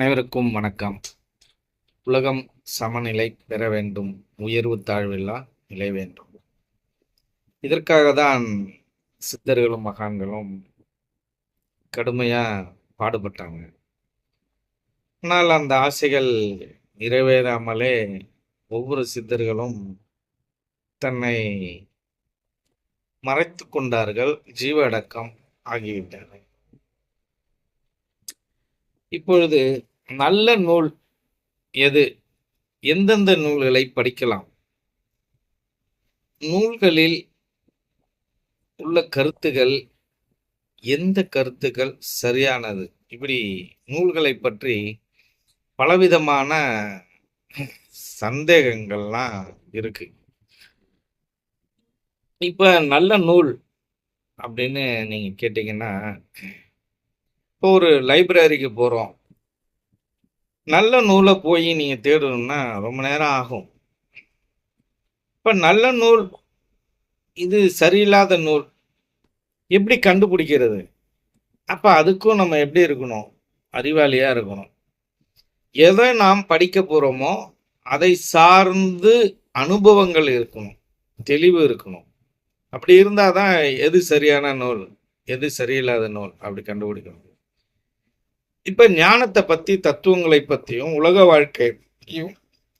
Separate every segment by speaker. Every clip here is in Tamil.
Speaker 1: அனைவருக்கும் வணக்கம். உலகம் சமநிலை பெற வேண்டும். உயர்வு தாழ்வில்லா நிலை வேண்டும். இதற்காக தான் சித்தர்களும் மகான்களும் கடுமையா பாடுபட்டாங்க. ஆனால் அந்த ஆசைகள் நிறைவேறாமலே ஒவ்வொரு சித்தர்களும் தன்னை மறைத்து கொண்டார்கள் ஜீவ அடக்கம் ஆகிவிட்டார்கள் இப்பொழுது நல்ல நூல் எது? எந்தெந்த நூல்களை படிக்கலாம்? நூல்களில் உள்ள கருத்துகள் எந்த கருத்துக்கள் சரியானது? இப்படி நூல்களை பற்றி பலவிதமான சந்தேகங்கள்லாம் இருக்கு. இப்போ நல்ல நூல் அப்படின்னு நீங்கள் கேட்டிங்கன்னா இப்போ ஒரு லைப்ரரிக்கு போகிறோம் நல்ல நூலை போய் நீங்கள் தேடணும்னா ரொம்ப நேரம் ஆகும். இப்போ நல்ல நூல் இது சரியில்லாத நூல் எப்படி கண்டுபிடிக்கிறது? அப்போ அதுக்கும் நம்ம எப்படி இருக்கணும்? அறிவாளியாக இருக்கணும். எதை நாம் படிக்க போகிறோமோ அதை சார்ந்து அனுபவங்கள் இருக்கணும். தெளிவு இருக்கணும். அப்படி இருந்தால் தான் எது சரியான நூல் எது சரியில்லாத நூல் அப்படி கண்டுபிடிக்கணும். இப்போ ஞானத்தை பற்றி தத்துவங்களை பற்றியும் உலக வாழ்க்கையும்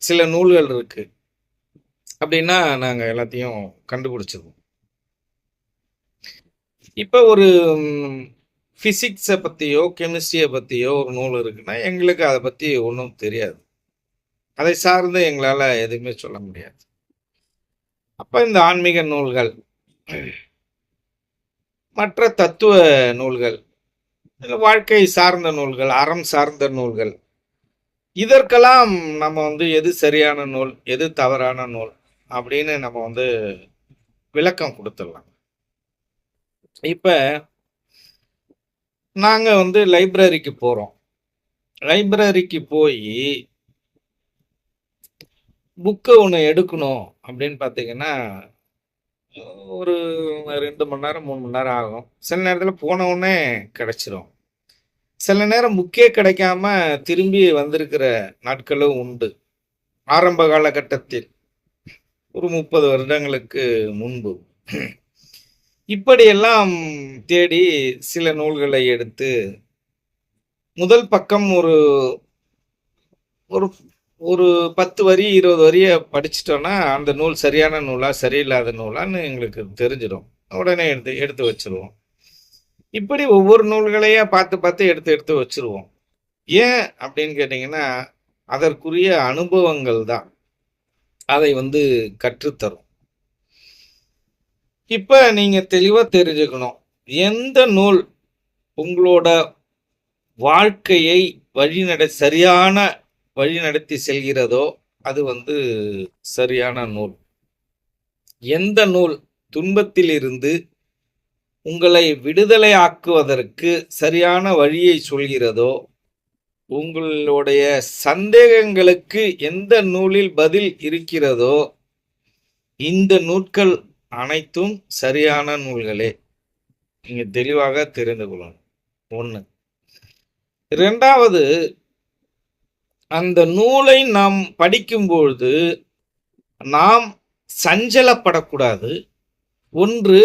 Speaker 1: சில நூல்கள் இருக்குது அப்படின்னா நாங்கள் எல்லாத்தையும் கண்டுபிடிச்சிருவோம். இப்போ ஒரு ஃபிசிக்ஸை பற்றியோ கெமிஸ்ட்ரியை பற்றியோ ஒரு நூல் இருக்குன்னா எங்களுக்கு அதை பற்றி ஒன்றும் தெரியாது. அதை சார்ந்து எங்களால் எதுவுமே சொல்ல முடியாது. அப்போ இந்த ஆன்மீக நூல்கள் மற்ற தத்துவ நூல்கள் வாழ்க்கை சார்ந்த நூல்கள் அறம் சார்ந்த நூல்கள். இதற்கெல்லாம் நம்ம வந்து எது சரியான நூல் எது தவறான நூல் அப்படின்னு நம்ம வந்து விளக்கம் கொடுத்துடலாம். இப்போ நாங்கள் வந்து லைப்ரரிக்கு போகிறோம் லைப்ரரிக்கு போய் புக்கை ஒன்று எடுக்கணும் அப்படின்னு பார்த்தீங்கன்னா ஒரு ரெண்டு மணி நேரம் மூணு மணி நேரம் ஆகும். சில நேரத்தில் போன உடனே சில நேரம் புக்கே கிடைக்காம திரும்பி வந்திருக்கிற நாட்களும் உண்டு. ஆரம்ப காலகட்டத்தில் ஒரு முப்பது வருடங்களுக்கு முன்பு. இப்படியெல்லாம் தேடி சில நூல்களை எடுத்து முதல் பக்கம் ஒரு ஒரு ஒரு பத்து வரி இருபது வரியை படிச்சிட்டோன்னா அந்த நூல் சரியான நூலா சரியில்லாத நூலான்னு எங்களுக்கு தெரிஞ்சிடும். உடனே எடுத்து எடுத்து வச்சிருவோம். இப்படி ஒவ்வொரு நூல்களையே பார்த்து பார்த்து எடுத்து எடுத்து வச்சிருவோம். ஏன் அப்படின்னு கேட்டிங்கன்னா அதற்குரிய அனுபவங்கள் தான். அதை வந்து கற்றுத்தரும். இப்போ நீங்கள் தெளிவாக தெரிஞ்சுக்கணும். எந்த நூல் உங்களோட வாழ்க்கையை வழிநட சரியான வழிநடத்தி செல்கிறதோ அது வந்து சரியான நூல். எந்த நூல் துன்பத்திலிருந்து உங்களை விடுதலை ஆக்குவதற்கு சரியான வழியை சொல்கிறதோ உங்களுடைய சந்தேகங்களுக்கு எந்த நூலில் பதில் இருக்கிறதோ இந்த நூல்கள் அனைத்தும் சரியான நூல்களே. நீங்கள் தெளிவாக தெரிந்து கொள்ளணும். ஒன்று இரண்டாவது அந்த நூலை நாம் படிக்கும்பொழுது நாம் சஞ்சலப்படக்கூடாது. ஒன்று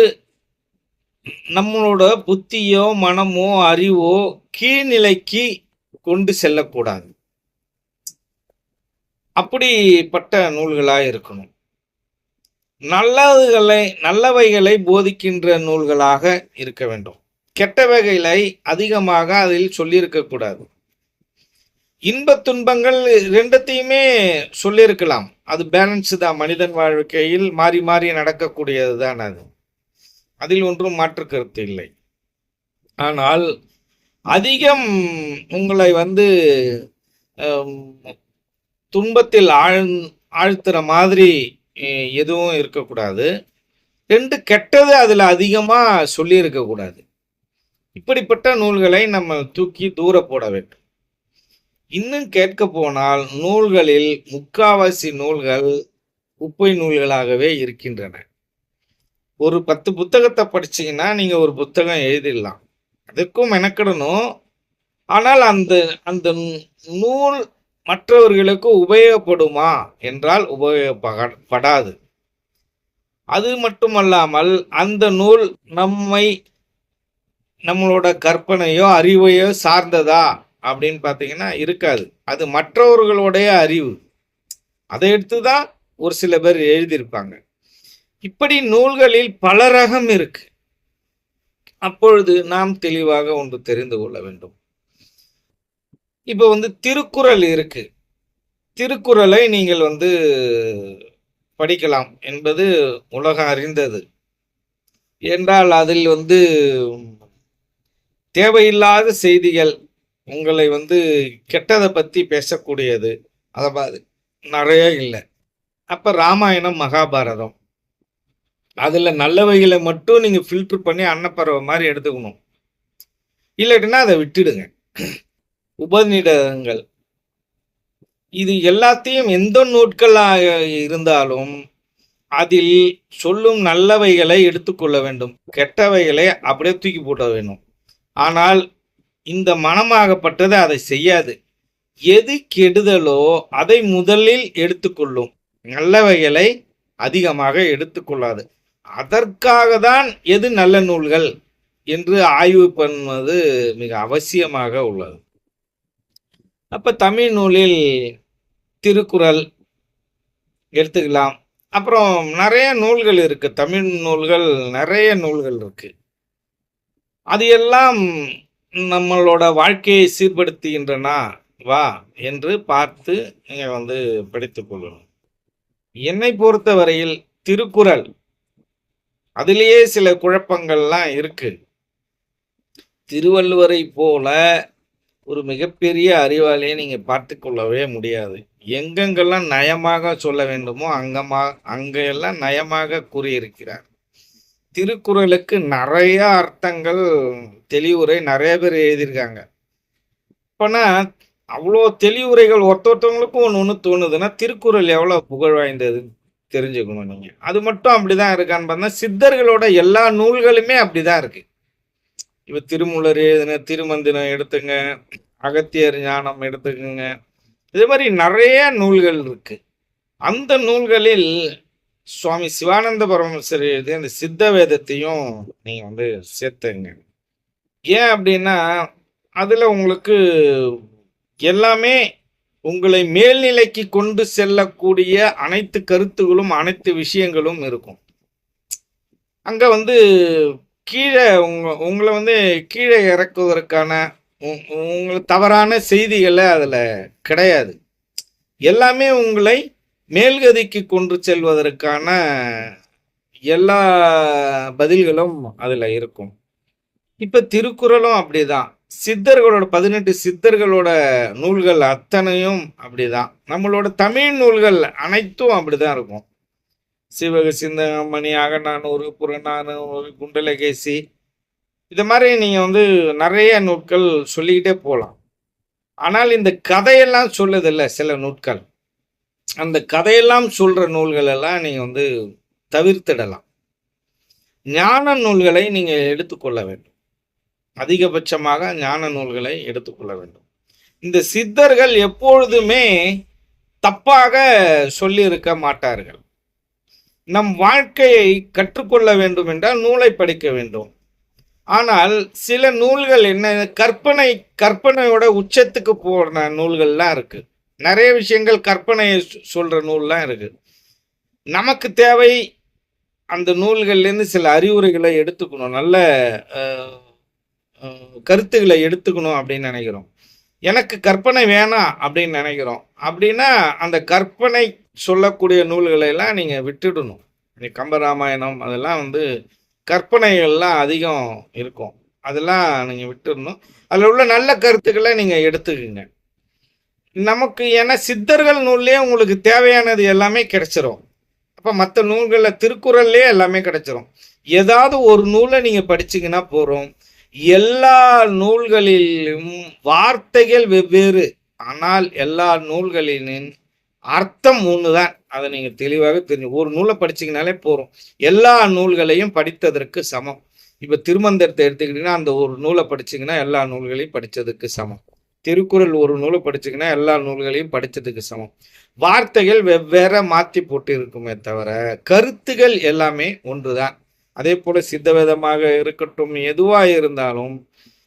Speaker 1: நம்மளோட புத்தியோ மனமோ அறிவோ கீழ்நிலைக்கு கொண்டு செல்லக்கூடாது. அப்படிப்பட்ட நூல்களாக இருக்கணும். நல்லதுகளை நல்லவைகளை போதிக்கின்ற நூல்களாக இருக்க வேண்டும். கெட்ட வகைகளை அதிகமாக அதில் சொல்லியிருக்கக்கூடாது. இன்ப துன்பங்கள் ரெண்டத்தையுமே சொல்லியிருக்கலாம். அது பேலன்ஸ் தான். மனிதன் வாழ்க்கையில் மாறி மாறி நடக்கக்கூடியது தான் அது. அதில் ஒன்றும் மாற்று கருத்து இல்லை. ஆனால் அதிகம் உங்களை வந்து துன்பத்தில் ஆழ் ஆழ்த்துற மாதிரி எதுவும் இருக்கக்கூடாது. ரெண்டு கெட்டது அதில் அதிகமாக சொல்லியிருக்கக்கூடாது. இப்படிப்பட்ட நூல்களை நம்ம தூக்கி தூர போட வேண்டும். இன்னும் கேட்க போனால் நூல்களில் முக்காவாசி நூல்கள் குப்பை நூல்களாகவே இருக்கின்றன. ஒரு பத்து புத்தகத்தை படிச்சீங்கன்னா நீங்கள் ஒரு புத்தகம் எழுதிடலாம். அதுக்கும் மெனக்கிடணும். ஆனால் அந்த அந்த நூல் மற்றவர்களுக்கு உபயோகப்படுமா என்றால் உபயோகப்படாது அது மட்டுமல்லாமல் அந்த நூல் நம்மை நம்மளோட கற்பனையோ அறிவையோ சார்ந்ததா அப்படின்னு பார்த்தீங்கன்னா இருக்காது. அது மற்றவர்களுடைய அறிவு. அதை எடுத்து தான் ஒரு சில பேர் எழுதியிருப்பாங்க. இப்படி நூல்களில் பல ரகம் இருக்கு. அப்பொழுது நாம் தெளிவாக ஒன்று தெரிந்து கொள்ள வேண்டும். இப்போ வந்து திருக்குறள் இருக்கு. திருக்குறளை நீங்கள் வந்து படிக்கலாம் என்பது உலகம் அறிந்தது. என்றால் அதில் வந்து தேவையில்லாத செய்திகள் உங்களை வந்து கெட்டதை பற்றி பேசக்கூடியது. அதை மாதிரி நிறைய இல்லை. அப்போ ராமாயணம் மகாபாரதம். அதில் நல்லவைகளை மட்டும் நீங்கள் ஃபில்டர் பண்ணி அன்னப்பறவை மாதிரி எடுத்துக்கணும். இல்லாட்டினா அதை விட்டுடுங்க. உபநிடங்கள் இது எல்லாத்தையும் எந்த நூட்களாக இருந்தாலும் அதில் சொல்லும் நல்லவைகளை எடுத்துக்கொள்ள வேண்டும். கெட்டவைகளை அப்படியே தூக்கி போட்ட வேண்டும் ஆனால் இந்த மனமாகப்பட்டது அதை செய்யாது. எது கெடுதலோ அதை முதலில் எடுத்துக்கொள்ளும். நல்லவைகளை அதிகமாக எடுத்துக்கொள்ளாது. அதற்காக தான் எது நல்ல நூல்கள் என்று ஆய்வு பண்ணுவது மிக அவசியமாக உள்ளது. அப்ப தமிழ் நூலில் திருக்குறள் எடுத்துக்கலாம். அப்புறம் நிறைய நூல்கள் இருக்கு. தமிழ் நூல்கள் நிறைய நூல்கள் இருக்கு. அது எல்லாம் நம்மளோட வாழ்க்கையை சீர்படுத்துகின்றனா வா என்று பார்த்து நீங்கள் வந்து படித்துக்கொள்ளணும் என்னை பொறுத்தவரையில் திருக்குறள் அதிலேயே சில குழப்பங்கள்லாம் இருக்கு. திருவள்ளுவரை போல ஒரு மிகப்பெரிய அறிவாளியை நீங்கள் பார்த்து கொள்ளவே முடியாது. எங்கெங்கெல்லாம் நயமாக சொல்ல வேண்டுமோ அங்கமாக அங்கெல்லாம் நயமாக கூறியிருக்கிறார். திருக்குறளுக்கு நிறைய அர்த்தங்கள் தெளிவுரை நிறைய பேர் எழுதியிருக்காங்க. இப்போனா அவ்வளோ தெளிவுரைகள் ஒருத்த ஒருத்தவங்களுக்கும் ஒன்று ஒன்று தோணுதுன்னா திருக்குறள் எவ்வளோ புகழ் வாய்ந்தது தெரிஞ்சுக்கணும் நீங்கள் அது மட்டும் அப்படி தான் இருக்கான்னு பார்த்தா சித்தர்களோட எல்லா நூல்களுமே அப்படிதான் இருக்குது இப்போ திருமூலர் எழுதின திருமந்திரம் எடுத்துங்க அகத்தியர் ஞானம் எடுத்துக்கோங்க. இதே மாதிரி நிறைய நூல்கள் இருக்குது அந்த நூல்களில் சுவாமி சிவானந்த பரமேஸ்வரர் எழுதிய அந்த சித்த வேதத்தையும் நீங்கள் வந்து சேர்த்துங்க. ஏன் அப்படின்னா அதில் உங்களுக்கு எல்லாமே உங்களை மேல்நிலைக்கு கொண்டு செல்லக்கூடிய அனைத்து கருத்துகளும் அனைத்து விஷயங்களும் இருக்கும். அங்கே வந்து கீழே உங்க உங்களை வந்து கீழே இறக்குவதற்கான உங்களுக்கு தவறான செய்திகளை அதில் கிடையாது. எல்லாமே உங்களை மேல்கதிக்கு கொண்டு செல்வதற்கான எல்லா பதில்களும் அதில் இருக்கும். இப்போ திருக்குறளும் அப்படிதான். சித்தர்களோட பதினெட்டு சித்தர்களோட நூல்கள் அத்தனையும் அப்படிதான். நம்மளோட தமிழ் நூல்கள் அனைத்தும் அப்படிதான் இருக்கும். சிவக சிந்தமணி அகநானூறு புறநானூறு குண்டலகேசி. இது மாதிரி நீங்கள் வந்து நிறைய நூட்கள் சொல்லிக்கிட்டே போகலாம். ஆனால் இந்த கதையெல்லாம் சொல்லுதில்ல சில நூட்கள் அந்த கதையெல்லாம் சொல்கிற நூல்கள் எல்லாம் நீங்கள் வந்து தவிர்த்திடலாம். ஞான நூல்களை நீங்கள் எடுத்துக்கொள்ள வேண்டும். அதிகபட்சமாக ஞான நூல்களை எடுத்துக்கொள்ள வேண்டும். இந்த சித்தர்கள் எப்பொழுதுமே தப்பாக சொல்லியிருக்க மாட்டார்கள். நம் வாழ்க்கையை கற்றுக்கொள்ள வேண்டும் என்றால் நூலை படிக்க வேண்டும். ஆனால் சில நூல்கள் என்ன கற்பனை கற்பனையோட உச்சத்துக்கு போன நூல்கள்லாம் இருக்குது நிறைய விஷயங்கள் கற்பனையை சொல்கிற நூல்லாம் இருக்குது நமக்கு தேவை அந்த நூல்கள்லேருந்து சில அறிவுரைகளை எடுத்துக்கணும். நல்ல கருத்துக்களை எடுத்துக்கணும் அப்படின்னு நினைக்கிறோம். எனக்கு கற்பனை வேணாம் அப்படின்னு நினைக்கிறோம். அப்படின்னா அந்த கற்பனை சொல்லக்கூடிய நூல்களை எல்லாம் நீங்கள் விட்டுடணும். கம்பராமாயணம் அதெல்லாம் வந்து கற்பனைகள்லாம் அதிகம் இருக்கும். அதெல்லாம் நீங்கள் விட்டுடணும். அதில் உள்ள நல்ல கருத்துக்களை நீங்கள் எடுத்துக்குங்க. நமக்கு ஏன்னா சித்தர்கள் நூல்லேயே உங்களுக்கு தேவையானது எல்லாமே கிடைச்சிரும். அப்போ மற்ற நூல்களில் திருக்குறள்லேயே எல்லாமே கிடைச்சிரும். ஏதாவது ஒரு நூலை நீங்கள் படிச்சிங்கன்னா போகிறோம் எல்லா நூல்களிலும் வார்த்தைகள் வெவ்வேறு. ஆனால் எல்லா நூல்களின் அர்த்தம் ஒன்று தான் அதை நீங்கள் தெளிவாக தெரிஞ்சு ஒரு நூலை படிச்சிங்கனாலே போகிறோம் எல்லா நூல்களையும் படித்ததற்கு சமம். இப்போ திருமந்திரத்தை எடுத்துக்கிட்டிங்கன்னா அந்த ஒரு நூலை படிச்சிங்கன்னா எல்லா நூல்களையும் படித்ததுக்கு சமம். திருக்குறள் ஒரு நூலை படிச்சுக்கினா எல்லா நூல்களையும் படித்ததுக்கு சமம். வார்த்தைகள் வெவ்வேறு மாற்றி போட்டு இருக்குமே தவிர கருத்துகள் எல்லாமே ஒன்றுதான். அதே போல சித்தவேதமாக இருக்கட்டும் எதுவாக இருந்தாலும்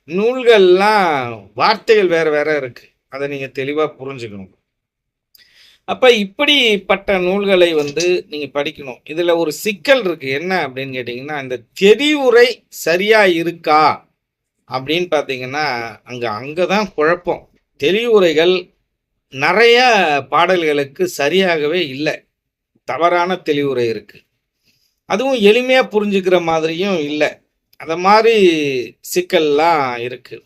Speaker 1: நூல்கள்லாம் வார்த்தைகள் வேற வேற இருக்கு. அதை நீங்கள் தெளிவாக புரிஞ்சுக்கணும். அப்போ இப்படிப்பட்ட நூல்களை வந்து நீங்கள் படிக்கணும். இதில் ஒரு சிக்கல் இருக்குது என்ன அப்படின்னு கேட்டிங்கன்னா இந்த தெரிவுரை சரியாக இருக்கா? அப்படின்னு பார்த்தீங்கன்னா அங்கே அங்கே தான் குழப்பம். தெளிவுரைகள் நிறைய பாடல்களுக்கு சரியாகவே இல்லை. தவறான தெளிவுரை இருக்குது அதுவும் எளிமையாக புரிஞ்சுக்கிற மாதிரியும் இல்லை. அந்த மாதிரி சிக்கல்லாம் இருக்குது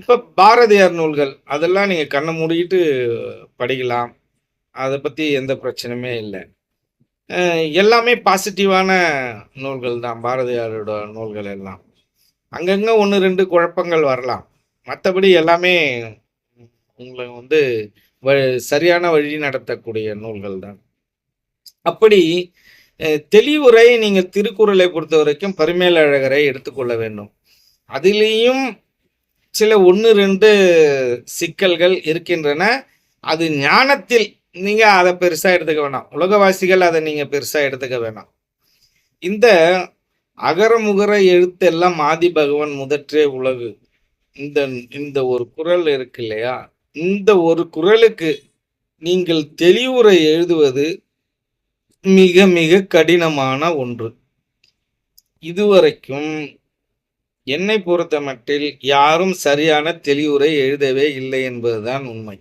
Speaker 1: இப்போ பாரதியார் நூல்கள் அதெல்லாம் நீங்கள் கண்ணை மூடிக்கிட்டு படிக்கலாம். அதை பற்றி எந்த பிரச்சனையுமே இல்லை. எல்லாமே பாசிட்டிவான நூல்கள் தான். பாரதியாரோட நூல்கள் எல்லாம். அங்கங்கே ஒன்று ரெண்டு குழப்பங்கள் வரலாம். மற்றபடி எல்லாமே உங்களை வந்து வ- சரியான வழி நடத்தக்கூடிய நூல்கள் தான். அப்படி தெளிவுரை நீங்கள் திருக்குறளை பொறுத்த வரைக்கும் பரிமேலழகரை எடுத்துக்கொள்ள வேண்டும். அதிலேயும் சில ஒன்று ரெண்டு சிக்கல்கள் இருக்கின்றன. அது ஞானத்தில் நீங்கள் அதை பெருசாக எடுத்துக்க வேணாம். உலகவாசிகள் அதை நீங்கள் பெருசாக எடுத்துக்க வேணாம். இந்த அகரமுகர எழுத்தெல்லாம் ஆதி பகவன் முதற்றே உலகு. இந்த இந்த ஒரு குறள் இருக்கு இல்லையா? இந்த ஒரு குறளுக்கு நீங்கள் தெளிவுரை எழுதுவது மிக மிக கடினமான ஒன்று. இதுவரைக்கும் என்னை பொறுத்த மட்டில் யாரும் சரியான தெளிவுரை எழுதவே இல்லை என்பதுதான் உண்மை.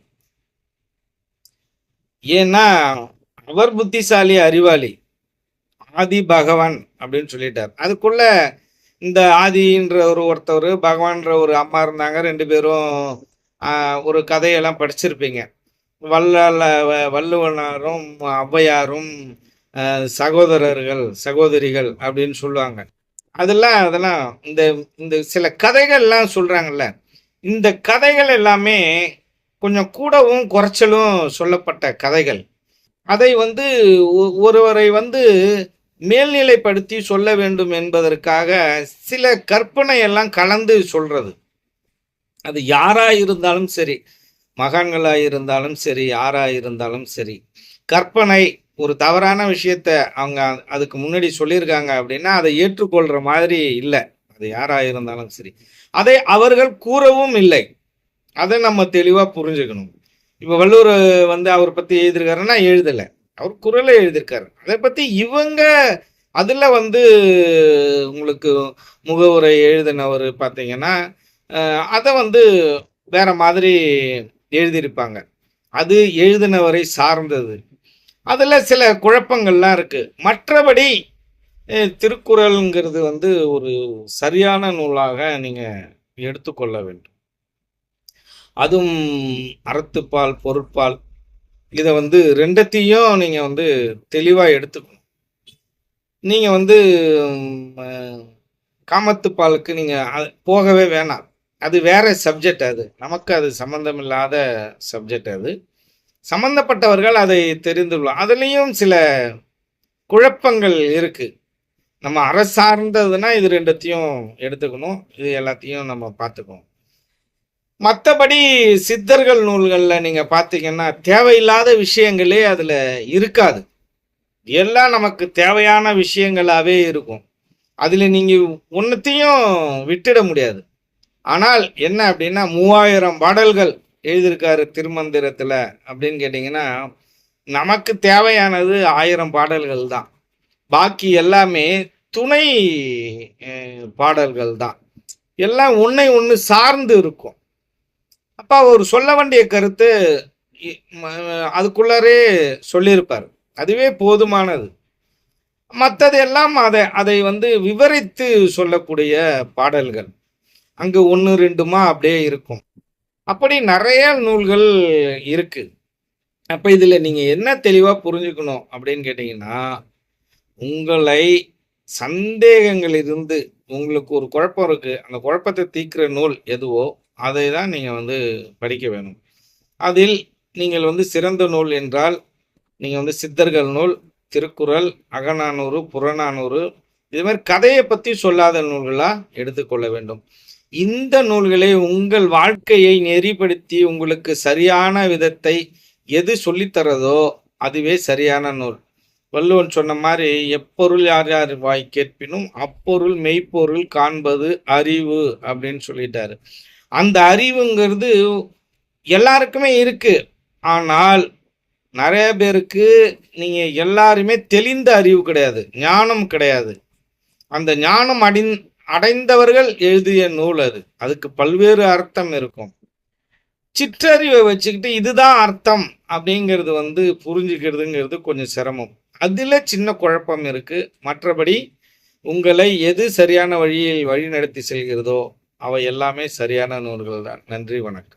Speaker 1: ஏன்னா அவர் புத்திசாலி அறிவாளி. ஆதி பகவான் அப்படின்னு சொல்லிட்டார். அதுக்குள்ள இந்த ஆதின்ற ஒரு ஒருத்தவர் பகவான்ற ஒரு அம்மா இருந்தாங்க. ரெண்டு பேரும் ஒரு கதையெல்லாம் படிச்சிருப்பீங்க. வள்ளல வ- வள்ளுவனாரும் ஔவையாரும் சகோதரர்கள் சகோதரிகள் அப்படின்னு சொல்லுவாங்க. அதெல்லாம் அதெல்லாம் இந்த இந்த சில கதைகள்லாம் சொல்கிறாங்கல்ல இந்த கதைகள் எல்லாமே கொஞ்சம் கூடவும் குறைச்சலும் சொல்லப்பட்ட கதைகள். அதை வந்து ஒ- ஒருவரை வந்து மேல்நிலைப்படுத்தி சொல்ல வேண்டும் என்பதற்காக சில கற்பனையெல்லாம் கலந்து சொல்கிறது அது யாராக இருந்தாலும் சரி மகான்களாக இருந்தாலும் சரி யாராக இருந்தாலும் சரி கற்பனை ஒரு தவறான விஷயத்த அவங்க அதுக்கு முன்னாடி சொல்லியிருக்காங்க அப்படின்னா அதை ஏற்றுக்கொள்கிற மாதிரி இல்லை. அது யாராக இருந்தாலும் சரி. அதை அவர்கள் கூறவும் இல்லை. அதை நம்ம தெளிவாக புரிஞ்சுக்கணும். இப்போ வள்ளூர் வந்து அவர் பற்றி எழுதியிருக்காருன்னா எழுதலை. அவர் குரலை எழுதியிருக்காரு. அதை பற்றி இவங்க அதில் வந்து உங்களுக்கு முகவுரை எழுதினவர் பார்த்தீங்கன்னா அதை வந்து வேற மாதிரி எழுதியிருப்பாங்க. அது எழுதினவரை சார்ந்தது. அதில் சில குழப்பங்கள்லாம் இருக்குது மற்றபடி திருக்குறள்ங்கிறது வந்து ஒரு சரியான நூலாக நீங்கள் எடுத்துக்கொள்ள வேண்டும். அதுவும் அறத்துப்பால் பொருட்பால் இதை வந்து ரெண்டத்தையும் நீங்கள் வந்து தெளிவாக எடுத்துக்கணும். நீங்கள் வந்து காமத்து பாலுக்கு காமத்துப்பாலுக்கு போகவே வேணாம். அது வேற சப்ஜெக்ட் அது. நமக்கு அது சம்பந்தமில்லாத சப்ஜெக்ட் அது. சம்பந்தப்பட்டவர்கள் அதை தெரிந்து கொள்ளலாம். அதுலேயும் சில குழப்பங்கள் இருக்குது நம்ம அரசார்ந்ததுன்னா இது ரெண்டத்தையும் எடுத்துக்கணும். இது எல்லாத்தையும் நம்ம பார்த்துக்கணும். மற்றபடி சித்தர்கள் நூல்களில் நீங்கள் பார்த்தீங்கன்னா தேவையில்லாத விஷயங்களே அதில் இருக்காது. எல்லாம் நமக்கு தேவையான விஷயங்களாகவே இருக்கும். அதில் நீங்கள் ஒன்றுத்தையும் விட்டுட முடியாது. ஆனால் என்ன அப்படின்னா மூவாயிரம் பாடல்கள் எழுதியிருக்காரு திருமந்திரத்தில் அப்படின்னு கேட்டிங்கன்னா நமக்கு தேவையானது ஆயிரம் பாடல்கள் தான். பாக்கி எல்லாமே துணை பாடல்கள் தான். எல்லாம் ஒன்றை ஒன்று சார்ந்து இருக்கும். அப்போ அவர் சொல்ல வேண்டிய கருத்து இ- அதுக்குள்ளாரே சொல்லியிருப்பார். அதுவே போதுமானது. மற்றது எல்லாம் அதை அதை வந்து விவரித்து சொல்லக்கூடிய பாடல்கள். அங்கே ஒன்று ரெண்டுமா அப்படியே இருக்கும். அப்படி நிறைய நூல்கள் இருக்கு. அப்போ இதில் நீங்கள் என்ன தெளிவாக புரிஞ்சுக்கணும் அப்படின்னு கேட்டிங்கன்னா உங்களை சந்தேகங்களிலிருந்து உங்களுக்கு ஒரு குழப்பம் இருக்குது அந்த குழப்பத்தை தீர்க்கிற நூல் எதுவோ அதை தான் நீங்கள் வந்து படிக்க வேணும். அதில் நீங்கள் வந்து சிறந்த நூல் என்றால் நீங்கள் வந்து சித்தர்கள் நூல் திருக்குறள் அகநானூறு புறநானூறு இது மாதிரி கதையை பற்றி சொல்லாத நூல்களாக எடுத்துக்கொள்ள வேண்டும். இந்த நூல்களை உங்கள் வாழ்க்கையை நெறிப்படுத்தி உங்களுக்கு சரியான விதத்தை எது சொல்லித்தரதோ அதுவே சரியான நூல். வள்ளுவன் சொன்ன மாதிரி எப்பொருள் யார் யார் வாய் கேட்பினும் அப்பொருள் மெய்ப்பொருள் காண்பது அறிவு அப்படின்னு சொல்லிட்டாரு. அந்த அறிவுங்கிறது எல்லாருக்குமே இருக்குது ஆனால் நிறைய பேருக்கு நீங்கள் எல்லாருமே தெளிந்த அறிவு கிடையாது ஞானம் கிடையாது. அந்த ஞானம் அடைந் அடைந்தவர்கள் எழுதிய நூல் அது. அதுக்கு பல்வேறு அர்த்தம் இருக்கும். சிற்றறிவை வச்சுக்கிட்டு இதுதான் அர்த்தம் அப்படிங்கிறது வந்து புரிஞ்சுக்கிறதுங்கிறது கொஞ்சம் சிரமம். அதில் சின்ன குழப்பம் இருக்குது மற்றபடி உங்களை எது சரியான வழியில் வழி நடத்தி செல்கிறதோ அவை எல்லாமே சரியான நூல்கள் தான் நன்றி வணக்கம்.